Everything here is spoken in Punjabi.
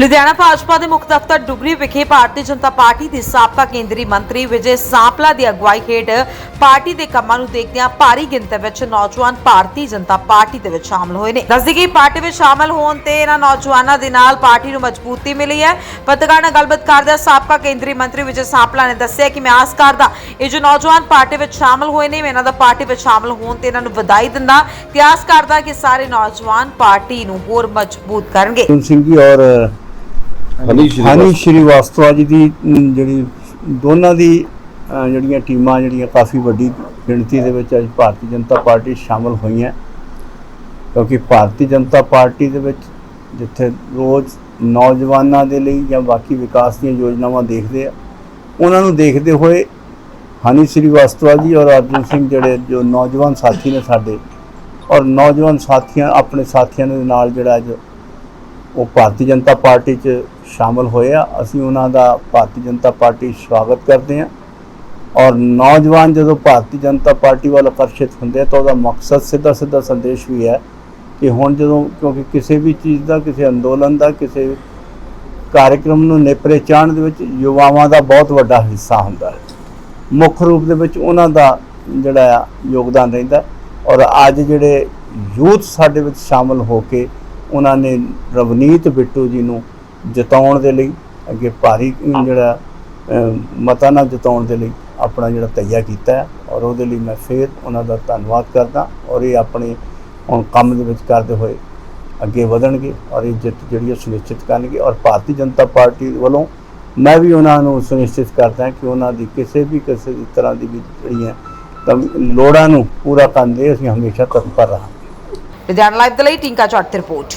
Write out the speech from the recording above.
ਲੁਧਿਆਣਾ ਭਾਜਪਾ ਦੇ ਮੁੱਖ ਦਫ਼ਤਰ ਡੁਗਰੀ ਵਿਖੇ ਭਾਰਤੀ ਜਨਤਾ ਪਾਰਟੀ ਦੇ ਸਾਬਕਾ ਕੇਂਦਰੀ ਮੰਤਰੀ ਵਿਜੇ ਸਾਂਪਲਾ ਦੀ ਅਗਵਾਈ ਹੇਠ ਪਾਰਟੀ ਦੇ ਕੰਮਾਂ ਨੂੰ ਦੇਖਦਿਆਂ ਭਾਰੀ ਗਿਣਤੀ ਵਿੱਚ ਨੌਜਵਾਨ ਭਾਰਤੀ ਜਨਤਾ ਪਾਰਟੀ ਦੇ ਵਿੱਚ ਸ਼ਾਮਲ ਹੋਏ ਨੇ। ਦੱਸਦੀ ਕਿ ਪਾਰਟੀ ਵਿੱਚ ਸ਼ਾਮਲ ਹੋਣ ਤੇ ਇਹਨਾਂ ਨੌਜਵਾਨਾਂ ਦੇ ਨਾਲ ਪਾਰਟੀ ਨੂੰ ਮਜ਼ਬੂਤੀ ਮਿਲੀ ਹੈ। ਪੱਤਰਕਾਰ ਨਾਲ ਗੱਲਬਾਤ ਕਰਦਿਆਂ ਸਾਬਕਾ ਕੇਂਦਰੀ ਮੰਤਰੀ ਵਿਜੇ ਸਾਂਪਲਾ ਨੇ ਦੱਸਿਆ ਕਿ ਮੈਂ ਆਸ ਕਰਦਾ ਇਹ ਜੋ ਨੌਜਵਾਨ ਪਾਰਟੀ ਵਿੱਚ ਸ਼ਾਮਲ ਹੋਏ ਨੇ, ਮੈਂ ਇਹਨਾਂ ਦਾ ਪਾਰਟੀ ਵਿੱਚ ਸ਼ਾਮਲ ਹੋਣ ਤੇ ਇਹਨਾਂ ਨੂੰ ਵਧਾਈ ਦਿੰਦਾ ਤੇ ਆਸ ਕਰਦਾ ਕਿ ਸਾਰੇ ਨੌਜਵਾਨ ਪਾਰਟੀ ਨੂੰ ਹੋਰ ਮਜ਼ਬੂਤ ਕਰਨਗੇ। ਸਿੰਘ ਜੀ ਔਰ ਹਨੀ ਹਨੀ ਸ਼੍ਰੀਵਾਸਤਵਾ ਜੀ ਦੀ ਜਿਹੜੀ ਦੋਨਾਂ ਦੀ ਜਿਹੜੀਆਂ ਟੀਮਾਂ, ਜਿਹੜੀਆਂ ਕਾਫੀ ਵੱਡੀ ਗਿਣਤੀ ਦੇ ਵਿੱਚ ਅੱਜ ਭਾਰਤੀ ਜਨਤਾ ਪਾਰਟੀ ਸ਼ਾਮਲ ਹੋਈਆਂ। ਕਿਉਂਕਿ ਭਾਰਤੀ ਜਨਤਾ ਪਾਰਟੀ ਦੇ ਵਿੱਚ ਜਿੱਥੇ ਰੋਜ਼ ਨੌਜਵਾਨਾਂ ਦੇ ਲਈ ਜਾਂ ਬਾਕੀ ਵਿਕਾਸ ਦੀਆਂ ਯੋਜਨਾਵਾਂ ਦੇਖਦੇ ਆ, ਉਹਨਾਂ ਨੂੰ ਦੇਖਦੇ ਹੋਏ ਹਨੀ ਸ਼੍ਰੀਵਾਸਤਵਾ ਜੀ ਔਰ ਅਰਜੁਨ ਸਿੰਘ ਜਿਹੜੇ ਜੋ ਨੌਜਵਾਨ ਸਾਥੀ ਨੇ ਸਾਡੇ, ਔਰ ਨੌਜਵਾਨ ਸਾਥੀਆਂ, ਆਪਣੇ ਸਾਥੀਆਂ ਦੇ ਨਾਲ ਜਿਹੜਾ ਅੱਜ ਉਹ ਭਾਰਤੀ ਜਨਤਾ ਪਾਰਟੀ 'ਚ ਸ਼ਾਮਲ ਹੋਏ ਆ। ਅਸੀਂ ਉਹਨਾਂ ਦਾ ਭਾਰਤੀ ਜਨਤਾ ਪਾਰਟੀ ਸਵਾਗਤ ਕਰਦੇ ਹਾਂ। ਔਰ ਨੌਜਵਾਨ ਜਦੋਂ ਭਾਰਤੀ ਜਨਤਾ ਪਾਰਟੀ ਵੱਲ ਆਕਰਸ਼ਿਤ ਹੁੰਦੇ ਆ, ਤਾਂ ਉਹਦਾ ਮਕਸਦ ਸਿੱਧਾ ਸਿੱਧਾ ਸੰਦੇਸ਼ ਵੀ ਹੈ ਕਿ ਹੁਣ ਜਦੋਂ ਕਿਉਂਕਿ ਕਿਸੇ ਵੀ ਚੀਜ਼ ਦਾ, ਕਿਸੇ ਅੰਦੋਲਨ ਦਾ, ਕਿਸੇ ਕਾਰਜਕ੍ਰਮ ਨੂੰ ਨੇਪਰੇ ਚਾਣ ਦੇ ਵਿੱਚ ਯੁਵਾਵਾਂ ਦਾ ਬਹੁਤ ਵੱਡਾ ਹਿੱਸਾ ਹੁੰਦਾ ਹੈ। ਮੁੱਖ ਰੂਪ ਦੇ ਵਿੱਚ ਉਹਨਾਂ ਦਾ ਜਿਹੜਾ ਆ ਯੋਗਦਾਨ ਰਹਿੰਦਾ ਔਰ ਅੱਜ ਜਿਹੜੇ ਯੂਥ ਸਾਡੇ ਵਿੱਚ ਸ਼ਾਮਲ ਹੋ ਕੇ ਉਹਨਾਂ ਨੇ ਰਵਨੀਤ ਬਿੱਟੂ ਜੀ ਨੂੰ ਜਿਤਾਉਣ ਦੇ ਲਈ, ਅੱਗੇ ਭਾਰੀ ਜਿਹੜਾ ਮਤਾ ਨਾਲ ਜਿਤਾਉਣ ਦੇ ਲਈ ਆਪਣਾ ਜਿਹੜਾ ਤਈਆ ਕੀਤਾ ਹੈ ਔਰ ਉਹਦੇ ਲਈ ਮੈਂ ਫੇਰ ਉਹਨਾਂ ਦਾ ਧੰਨਵਾਦ ਕਰਦਾ ਔਰ ਇਹ ਆਪਣੇ ਹੁਣ ਕੰਮ ਦੇ ਵਿੱਚ ਕਰਦੇ ਹੋਏ ਅੱਗੇ ਵਧਣਗੇ ਔਰ ਇਹ ਜਿੱਤ ਜਿਹੜੀ ਹੈ ਸੁਨਿਸ਼ਚਿਤ ਕਰਨਗੇ ਔਰ ਭਾਰਤੀ ਜਨਤਾ ਪਾਰਟੀ ਵੱਲੋਂ ਮੈਂ ਵੀ ਉਹਨਾਂ ਨੂੰ ਸੁਨਿਸ਼ਚਿਤ ਕਰਦਾ ਕਿ ਉਹਨਾਂ ਦੀ ਕਿਸੇ ਵੀ ਕਿਸੇ ਤਰ੍ਹਾਂ ਦੀ ਵੀ ਜਿਹੜੀਆਂ ਲੋੜਾਂ ਨੂੰ ਪੂਰਾ ਕਰਨ ਦੇ ਅਸੀਂ ਹਮੇਸ਼ਾ ਤਤਪਰ ਰਹਾਂਗੇ। ਲੁਧਿਆਣਾ ਲਾਈਵ ਦੇ ਲਈ ਟਿੰਕਾ ਚੌਟ ਦੀ ਰਿਪੋਰਟ।